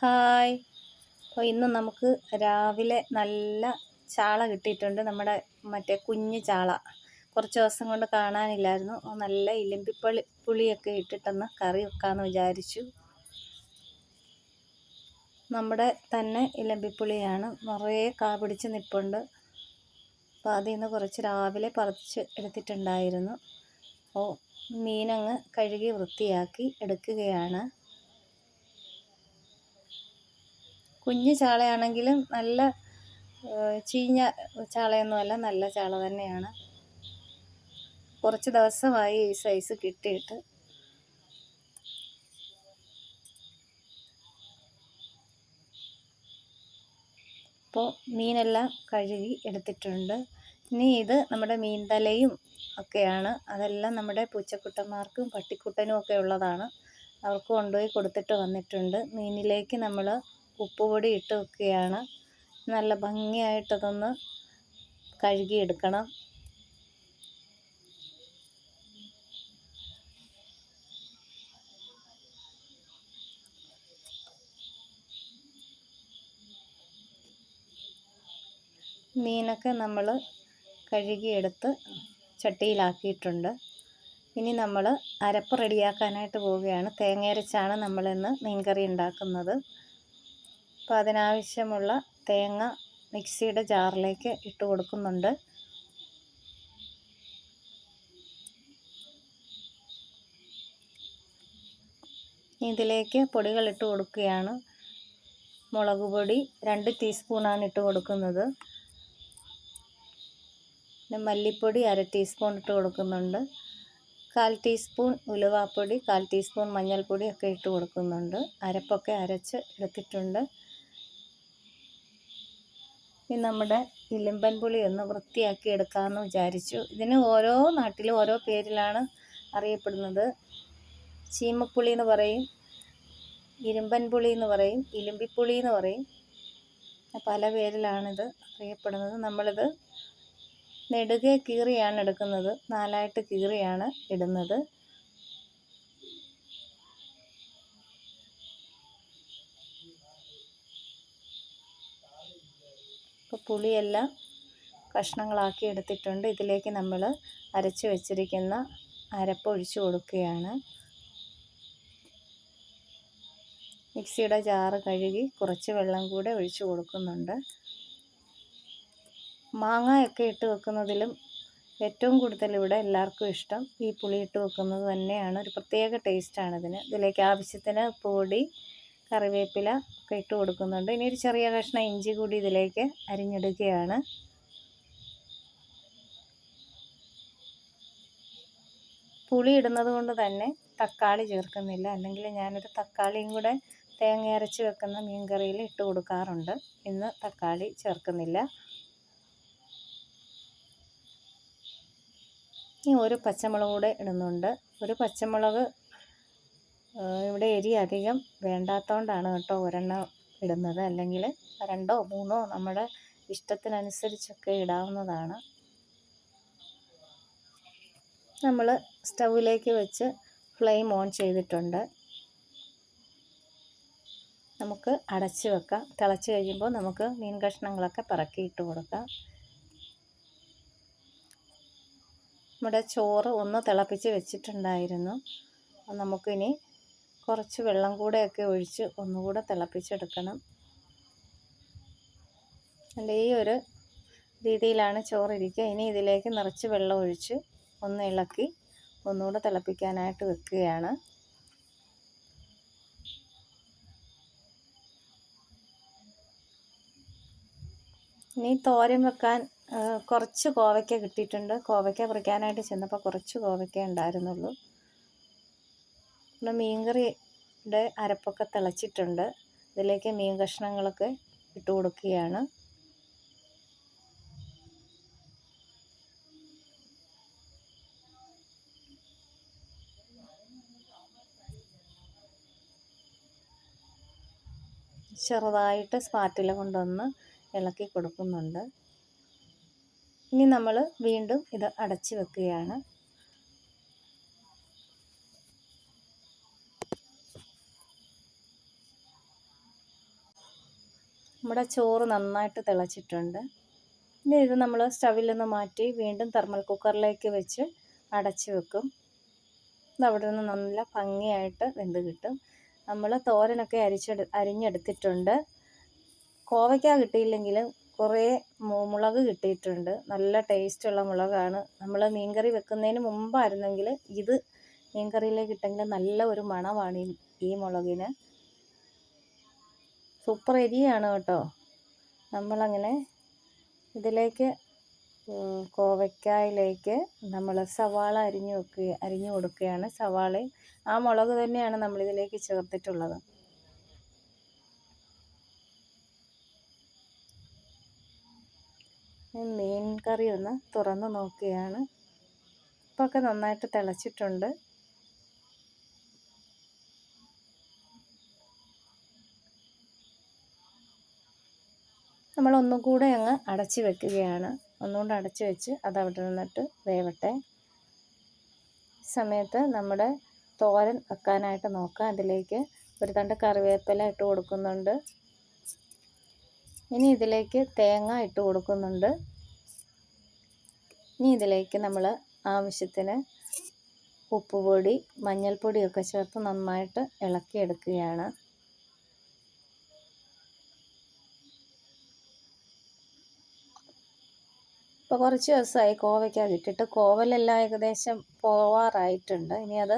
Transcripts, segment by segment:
Hi. അപ്പോൾ ഇന്ന് നമുക്ക് രാവിലെ നല്ല ചാള കിട്ടിയിട്ടുണ്ട്. നമ്മുടെ മറ്റേ കുഞ്ഞ് ചാള. കുറച്ച് ദിവസം കൊണ്ട് കാണാനില്ലായിരുന്നു. നല്ല ഇലമ്പിപ്പള്ളി പുളിയൊക്കെ ഇട്ടിട്ടൊന്ന് കറി വെക്കാമെന്ന് വിചാരിച്ചു. നമ്മുടെ തന്നെ ഇലമ്പിപ്പുളിയാണ് നിറയെ കാ പിടിച്ച് നിൽപ്പുണ്ട് അപ്പോൾ അതിൽ നിന്ന് കുറച്ച് രാവിലെ പറിച്ച് എടുത്തിട്ടുണ്ടായിരുന്നു. അപ്പോൾ മീനങ്ങ് കഴുകി വൃത്തിയാക്കി എടുക്കുകയാണ്. കുഞ്ഞു ചാളയാണെങ്കിലും നല്ല ചീഞ്ഞ ചാളയൊന്നുമല്ല നല്ല ചാള തന്നെയാണ്. കുറച്ച് ദിവസമായി ഈ സൈസ് കിട്ടിയിട്ട്. അപ്പോൾ മീനെല്ലാം കഴുകി എടുത്തിട്ടുണ്ട്. ഇനി ഇത് നമ്മുടെ മീൻ തലയും ഒക്കെയാണ്. അതെല്ലാം നമ്മുടെ പൂച്ചക്കുട്ടന്മാർക്കും പട്ടിക്കുട്ടനും ഒക്കെ ഉള്ളതാണ്. അവർക്ക് കൊണ്ടുപോയി കൊടുത്തിട്ട് വന്നിട്ടുണ്ട്. മീനിലേക്ക് നമ്മൾ ഉപ്പുപൊടി ഇട്ട് വെക്കുകയാണ് നല്ല ഭംഗിയായിട്ടതൊന്ന് കഴുകിയെടുക്കണം. മീനൊക്കെ നമ്മൾ കഴുകിയെടുത്ത് ചട്ടിയിലാക്കിയിട്ടുണ്ട്. ഇനി നമ്മൾ അരപ്പ് റെഡിയാക്കാനായിട്ട് പോവുകയാണ്. തേങ്ങ അരച്ചാണ് നമ്മളിന്ന് മീൻകറി ഉണ്ടാക്കുന്നത്. അപ്പോൾ അതിനാവശ്യമുള്ള തേങ്ങ മിക്സിയുടെ ജാറിലേക്ക് ഇട്ട് കൊടുക്കുന്നുണ്ട്. ഇതിലേക്ക് പൊടികൾ ഇട്ട് കൊടുക്കുകയാണ്. മുളക് പൊടി രണ്ട് ടീസ്പൂണാണ് ഇട്ട് കൊടുക്കുന്നത്. പിന്നെ മല്ലിപ്പൊടി അര ടീസ്പൂൺ ഇട്ട് കൊടുക്കുന്നുണ്ട്. കാൽ ടീസ്പൂൺ ഉലുവാപ്പൊടി കാൽ ടീസ്പൂൺ മഞ്ഞൾപ്പൊടി ഒക്കെ ഇട്ട് കൊടുക്കുന്നുണ്ട്. അരപ്പൊക്കെ അരച്ച് എടുത്തിട്ടുണ്ട്. ഇനി നമ്മുടെ ഇലിമ്പൻ പുളി ഒന്ന് വൃത്തിയാക്കി എടുക്കാമെന്ന് വിചാരിച്ചു. ഇതിന് ഓരോ നാട്ടിലും ഓരോ പേരിലാണ് അറിയപ്പെടുന്നത്. ചീമപ്പുളി എന്ന് പറയും ഇരുമ്പൻ പുളി എന്ന് പറയും ഇലിമ്പിപ്പുളി എന്ന് പറയും. പല പേരിലാണിത് അറിയപ്പെടുന്നത്. നമ്മളിത് നെടുകെ കീറിയാണ് എടുക്കുന്നത്. നാലായിട്ട് കീറിയാണ് ഇടുന്നത്. ഇപ്പോൾ പുളിയെല്ലാം കഷ്ണങ്ങളാക്കി എടുത്തിട്ടുണ്ട്. ഇതിലേക്ക് നമ്മൾ അരച്ച് വെച്ചിരിക്കുന്ന അരപ്പ് ഒഴിച്ച് കൊടുക്കുകയാണ്. മിക്സിയുടെ ജാറ് കഴുകി കുറച്ച് വെള്ളം കൂടെ ഒഴിച്ച് കൊടുക്കുന്നുണ്ട്. മാങ്ങയൊക്കെ ഇട്ട് വെക്കുന്നതിലും ഏറ്റവും കൂടുതൽ ഇവിടെ എല്ലാവർക്കും ഇഷ്ടം ഈ പുളി ഇട്ട് വെക്കുന്നത് തന്നെയാണ്. ഒരു പ്രത്യേക ടേസ്റ്റാണ് ഇതിന്. ഇതിലേക്ക് ആവശ്യത്തിന് പൊടി കറിവേപ്പില ഒക്കെ ഇട്ട് കൊടുക്കുന്നുണ്ട്. ഇനി ഒരു ചെറിയ കഷ്ണം ഇഞ്ചി കൂടി ഇതിലേക്ക് അരിഞ്ഞെടുക്കുകയാണ്. പുളി ഇടുന്നത് കൊണ്ട് തന്നെ തക്കാളി ചേർക്കുന്നില്ല. അല്ലെങ്കിൽ ഞാനൊരു തക്കാളിയും കൂടെ തേങ്ങ അരച്ച് വെക്കുന്ന മീൻ കറിയിൽ ഇട്ട് കൊടുക്കാറുണ്ട്. ഇന്ന് തക്കാളി ചേർക്കുന്നില്ല. ഇനി ഒരു പച്ചമുളക് കൂടെ ഇടുന്നുണ്ട്. ഒരു പച്ചമുളക് ഇവിടെ എരി അധികം വേണ്ടാത്തതുകൊണ്ടാണ് കേട്ടോ ഒരെണ്ണം ഇടുന്നത്. അല്ലെങ്കിൽ രണ്ടോ മൂന്നോ നമ്മുടെ ഇഷ്ടത്തിനനുസരിച്ചൊക്കെ ഇടാവുന്നതാണ്. നമ്മൾ സ്റ്റൗവിലേക്ക് വെച്ച് ഫ്ലെയിം ഓൺ ചെയ്തിട്ടുണ്ട്. നമുക്ക് അടച്ച് വെക്കാം. തിളച്ച് കഴിയുമ്പോൾ നമുക്ക് മീൻ കഷ്ണങ്ങളൊക്കെ പറക്കിയിട്ട് കൊടുക്കാം. നമ്മുടെ ചോറ് ഒന്ന് തിളപ്പിച്ച് വെച്ചിട്ടുണ്ടായിരുന്നു. നമുക്കിനി കുറച്ച് വെള്ളം കൂടെയൊക്കെ ഒഴിച്ച് ഒന്നുകൂടെ തിളപ്പിച്ചെടുക്കണം. അല്ല ഈ ഒരു രീതിയിലാണ് ചോറിരിക്കുക. ഇനി ഇതിലേക്ക് നിറച്ച് വെള്ളം ഒഴിച്ച് ഒന്ന് ഇളക്കി ഒന്നുകൂടെ തിളപ്പിക്കാനായിട്ട് വെക്കുകയാണ്. ഇനി തോരൻ വെക്കാൻ കുറച്ച് കോവയ്ക്ക കിട്ടിയിട്ടുണ്ട്. കോവയ്ക്ക പറിക്കാനായിട്ട് ചെന്നപ്പോൾ കുറച്ച് കോവയ്ക്ക ഉണ്ടായിരുന്നുള്ളൂ. പിന്നെ മീൻകറിയുടെ അരപ്പൊക്കെ തിളച്ചിട്ടുണ്ട്. ഇതിലേക്ക് മീൻ കഷ്ണങ്ങളൊക്കെ ഇട്ട് കൊടുക്കുകയാണ്. ചെറുതായിട്ട് സ്പാറ്റില കൊണ്ടൊന്ന് ഇളക്കി കൊടുക്കുന്നുണ്ട്. ഇനി നമ്മൾ വീണ്ടും ഇത് അടച്ചു വെക്കുകയാണ്. നമ്മുടെ ചോറ് നന്നായിട്ട് തിളച്ചിട്ടുണ്ട്. ഇനി ഇത് നമ്മൾ സ്റ്റവിൽ നിന്ന് മാറ്റി വീണ്ടും തെർമൽ കുക്കറിലേക്ക് വെച്ച് അടച്ച് വെക്കും. ഇത് അവിടെ നിന്ന് നല്ല ഭംഗിയായിട്ട് വെന്ത് കിട്ടും. നമ്മൾ തോരനൊക്കെ അരിച്ചെടു അരിഞ്ഞെടുത്തിട്ടുണ്ട്. കോവയ്ക്ക കിട്ടിയില്ലെങ്കിൽ കുറേ മുളക് കിട്ടിയിട്ടുണ്ട്. നല്ല ടേസ്റ്റുള്ള മുളകാണ്. നമ്മൾ മീൻകറി വെക്കുന്നതിന് മുമ്പായിരുന്നെങ്കിൽ ഇത് മീൻകറിയിലേക്ക് ഇട്ടെങ്കിൽ നല്ല ഒരു മണമാണ് ഈ ഈ മുളകിന്. സൂപ്പർ എരിയാണ് കേട്ടോ. നമ്മളങ്ങനെ ഇതിലേക്ക് കോവയ്ക്കായിലേക്ക് നമ്മൾ സവാള അരിഞ്ഞു വെക്കുക അരിഞ്ഞു കൊടുക്കുകയാണ്. സവാളയും ആ മുളക് തന്നെയാണ് നമ്മളിതിലേക്ക് ചേർത്തിട്ടുള്ളത്. മീൻ കറി ഒന്ന് തുറന്ന് നോക്കുകയാണ് ഇപ്പോൾ ഒക്കെ നന്നായിട്ട് തിളച്ചിട്ടുണ്ട്. നമ്മൾ ഒന്നും കൂടെ അങ്ങ് അടച്ച് വെക്കുകയാണ്. ഒന്നുകൊണ്ട് അടച്ച് വെച്ച് അത് അവിടെ നിന്നിട്ട് വേവട്ടെ. സമയത്ത് നമ്മുടെ തോരൻ വെക്കാനായിട്ട് നോക്കാം. അതിലേക്ക് ഒരു തണ്ട് കറിവേപ്പില ഇട്ട് കൊടുക്കുന്നുണ്ട്. ഇനി ഇതിലേക്ക് തേങ്ങ ഇട്ട് കൊടുക്കുന്നുണ്ട്. ഇനി ഇതിലേക്ക് നമ്മൾ ആവശ്യത്തിന് ഉപ്പുപൊടി മഞ്ഞൾപ്പൊടിയൊക്കെ ചേർത്ത് നന്നായിട്ട് ഇളക്കിയെടുക്കുകയാണ്. ഇപ്പോൾ കുറച്ച് ദിവസമായി കോവയ്ക്ക വിട്ടിട്ട്. കോവലെല്ലാം ഏകദേശം പോവാറായിട്ടുണ്ട്. ഇനി അത്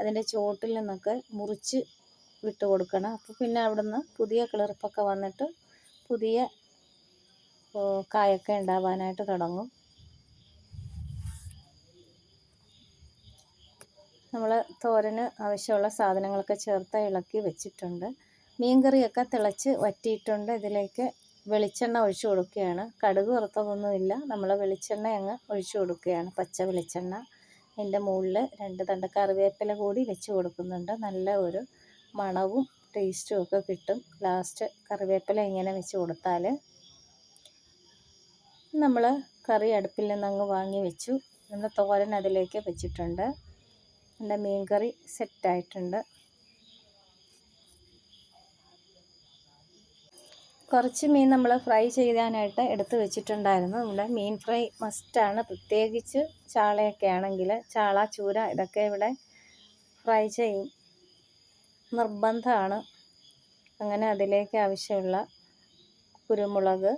അതിന്റെ ചുവട്ടിൽ നിന്നൊക്കെ മുറിച്ച് വിട്ട് കൊടുക്കണം. അപ്പോൾ പിന്നെ അവിടുന്ന് പുതിയ കിളിർപ്പൊക്കെ വന്നിട്ട് പുതിയ കായൊക്കെ ഉണ്ടാവാനായിട്ട് തുടങ്ങും. നമ്മൾ തോരന് ആവശ്യമുള്ള സാധനങ്ങളൊക്കെ ചേർത്ത് ഇളക്കി വെച്ചിട്ടുണ്ട്. മീൻകറിയൊക്കെ തിളച്ച് വറ്റിയിട്ടുണ്ട്. ഇതിലേക്ക് വെളിച്ചെണ്ണ ഒഴിച്ചു കൊടുക്കുകയാണ്. കടുക് വറുത്തതൊന്നുമില്ല. നമ്മൾ വെളിച്ചെണ്ണ അങ്ങ് ഒഴിച്ചു കൊടുക്കുകയാണ്. പച്ച വെളിച്ചെണ്ണ. അതിന്റെ മുകളിൽ രണ്ട് തണ്ട കറിവേപ്പില കൂടി വെച്ച് കൊടുക്കുന്നുണ്ട്. നല്ല ഒരു മണവും ടേസ്റ്റും ഒക്കെ കിട്ടും. ലാസ്റ്റ് കറിവേപ്പില ഇങ്ങനെ വെച്ച് കൊടുത്താൽ നമ്മൾ കറി അടുപ്പിൽ നിന്ന് അങ്ങ് വാങ്ങി വെച്ചു. നമ്മൾ തോരൻ അതിലേക്ക് വെച്ചിട്ടുണ്ട്. എന്റെ മീൻ കറി സെറ്റായിട്ടുണ്ട്. കുറച്ച് മീൻ നമ്മൾ ഫ്രൈ ചെയ്യാനായിട്ട് എടുത്ത് വെച്ചിട്ടുണ്ടായിരുന്നു. നമ്മുടെ മീൻ ഫ്രൈ മസ്റ്റാണ് പ്രത്യേകിച്ച് ചാളയൊക്കെ ആണെങ്കിൽ ചാള ചൂര ഇതൊക്കെ ഇവിടെ ഫ്രൈ ചെയ്യും. നിർബന്ധമാണ്. അങ്ങനെ അതിലേക്ക് ആവശ്യമുള്ള കുരുമുളക്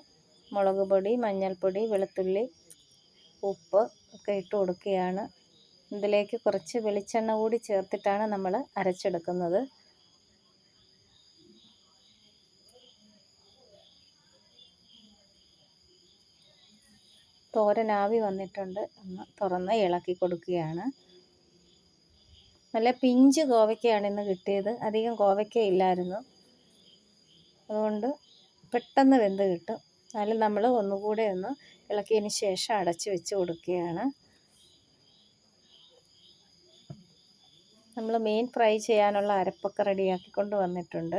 മുളക് പൊടി മഞ്ഞൾപ്പൊടി വെളുത്തുള്ളി ഉപ്പ് ഒക്കെ ഇട്ട് കൊടുക്കുകയാണ്. ഇതിലേക്ക് കുറച്ച് വെളിച്ചെണ്ണ കൂടി ചേർത്തിട്ടാണ് നമ്മൾ അരച്ചെടുക്കുന്നത്. തോരനാവി വന്നിട്ടുണ്ട്. ഒന്ന് തുറന്ന് ഇളക്കി കൊടുക്കുകയാണ്. നല്ല പിഞ്ച് കോവയ്ക്കയാണ് ഇന്ന് കിട്ടിയത്. അധികം കോവയ്ക്ക ഇല്ലായിരുന്നു. അതുകൊണ്ട് പെട്ടെന്ന് വെന്ത് കിട്ടും. എന്നാലും നമ്മൾ ഒന്നുകൂടെ ഒന്ന് ഇളക്കിയതിന് ശേഷം അടച്ച് വെച്ച് കൊടുക്കുകയാണ്. നമ്മൾ മീൻ ഫ്രൈ ചെയ്യാനുള്ള അരപ്പൊക്കെ റെഡിയാക്കിക്കൊണ്ട് വന്നിട്ടുണ്ട്.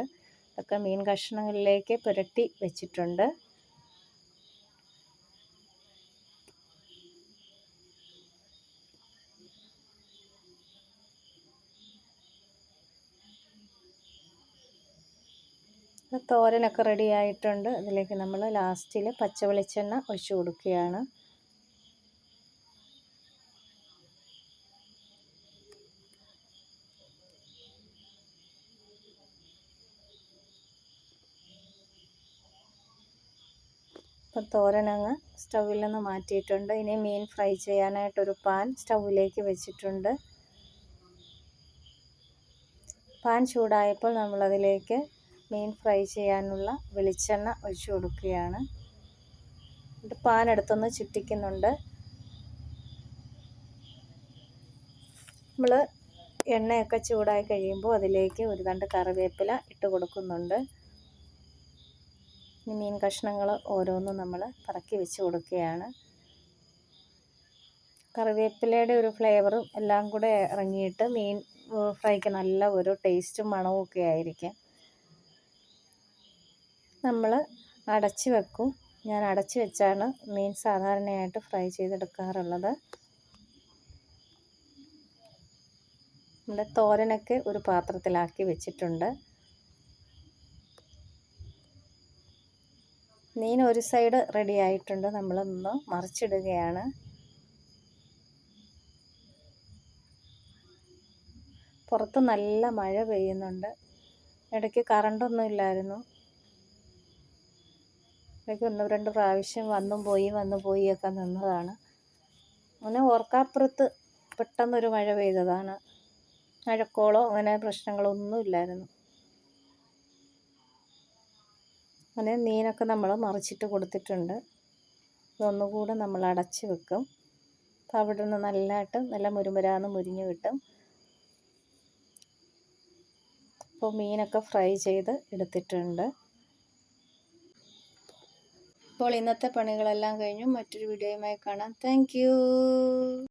അതൊക്കെ മീൻ കഷ്ണങ്ങളിലേക്ക് പുരട്ടി വെച്ചിട്ടുണ്ട്. തോരനൊക്കെ റെഡി ആയിട്ടുണ്ട്. അതിലേക്ക് നമ്മൾ ലാസ്റ്റിൽ പച്ച വെളിച്ചെണ്ണ ഒഴിച്ചു കൊടുക്കുകയാണ്. അപ്പം തോരനങ്ങ് സ്റ്റൗവിൽ നിന്ന് മാറ്റിയിട്ടുണ്ട്. ഇനി മീൻ ഫ്രൈ ചെയ്യാനായിട്ടൊരു പാൻ സ്റ്റൗവിലേക്ക് വെച്ചിട്ടുണ്ട്. പാൻ ചൂടായപ്പോൾ നമ്മളതിലേക്ക് മീൻ ഫ്രൈ ചെയ്യാനുള്ള വെളിച്ചെണ്ണ ഒഴിച്ചു കൊടുക്കുകയാണ്. ഇത് പാൻ എടുത്തൊന്ന് ചുറ്റിക്കുന്നുണ്ട്. നമ്മൾ എണ്ണയൊക്കെ ചൂടായി കഴിയുമ്പോൾ അതിലേക്ക് ഒരു തണ്ട് കറിവേപ്പില ഇട്ട് കൊടുക്കുന്നുണ്ട്. മീൻ കഷ്ണങ്ങൾ ഓരോന്നും നമ്മൾ പറക്കി വെച്ച് കൊടുക്കുകയാണ്. കറിവേപ്പിലയുടെ ഒരു ഫ്ലേവറും എല്ലാം കൂടെ ഇറങ്ങിയിട്ട് മീൻ ഫ്രൈക്ക് നല്ല ഒരു ടേസ്റ്റും മണവും ഒക്കെ ആയിരിക്കും. നമ്മൾ അടച്ച് വെക്കും. ഞാൻ അടച്ച് വെച്ചാണ് മീൻ സാധാരണയായിട്ട് ഫ്രൈ ചെയ്തെടുക്കാറുള്ളത്. നമ്മുടെ തോരനൊക്കെ ഒരു പാത്രത്തിലാക്കി വെച്ചിട്ടുണ്ട്. മീൻ ഒരു സൈഡ് റെഡി ആയിട്ടുണ്ട്. നമ്മളൊന്ന് മറിച്ചിടുകയാണ്. പുറത്ത് നല്ല മഴ പെയ്യുന്നുണ്ട്. ഇടയ്ക്ക് കറണ്ടൊന്നും ഇല്ലായിരുന്നു. ഇടയ്ക്ക് ഒന്ന് രണ്ട് പ്രാവശ്യം വന്നും പോയി വന്നു പോയി ഒക്കെ നിന്നതാണ്. അങ്ങനെ ഓർക്കാപ്പുറത്ത് പെട്ടെന്നൊരു മഴ പെയ്തതാണ്. മഴക്കോളോ അങ്ങനെ പ്രശ്നങ്ങളൊന്നും ഇല്ലായിരുന്നു. അങ്ങനെ മീനൊക്കെ നമ്മൾ മറിച്ചിട്ട് കൊടുത്തിട്ടുണ്ട്. ഇതൊന്നുകൂടെ നമ്മൾ അടച്ച് വെക്കും. അപ്പോൾ അവിടെ നിന്ന് നല്ലതായിട്ട് നല്ല മുരുമുരാന്ന് മുരിഞ്ഞ് കിട്ടും. അപ്പോൾ മീനൊക്കെ ഫ്രൈ ചെയ്ത് എടുത്തിട്ടുണ്ട്. അപ്പോൾ ഇന്നത്തെ പണികളെല്ലാം കഴിഞ്ഞു. മറ്റൊരു വീഡിയോയുമായി കാണാം. താങ്ക്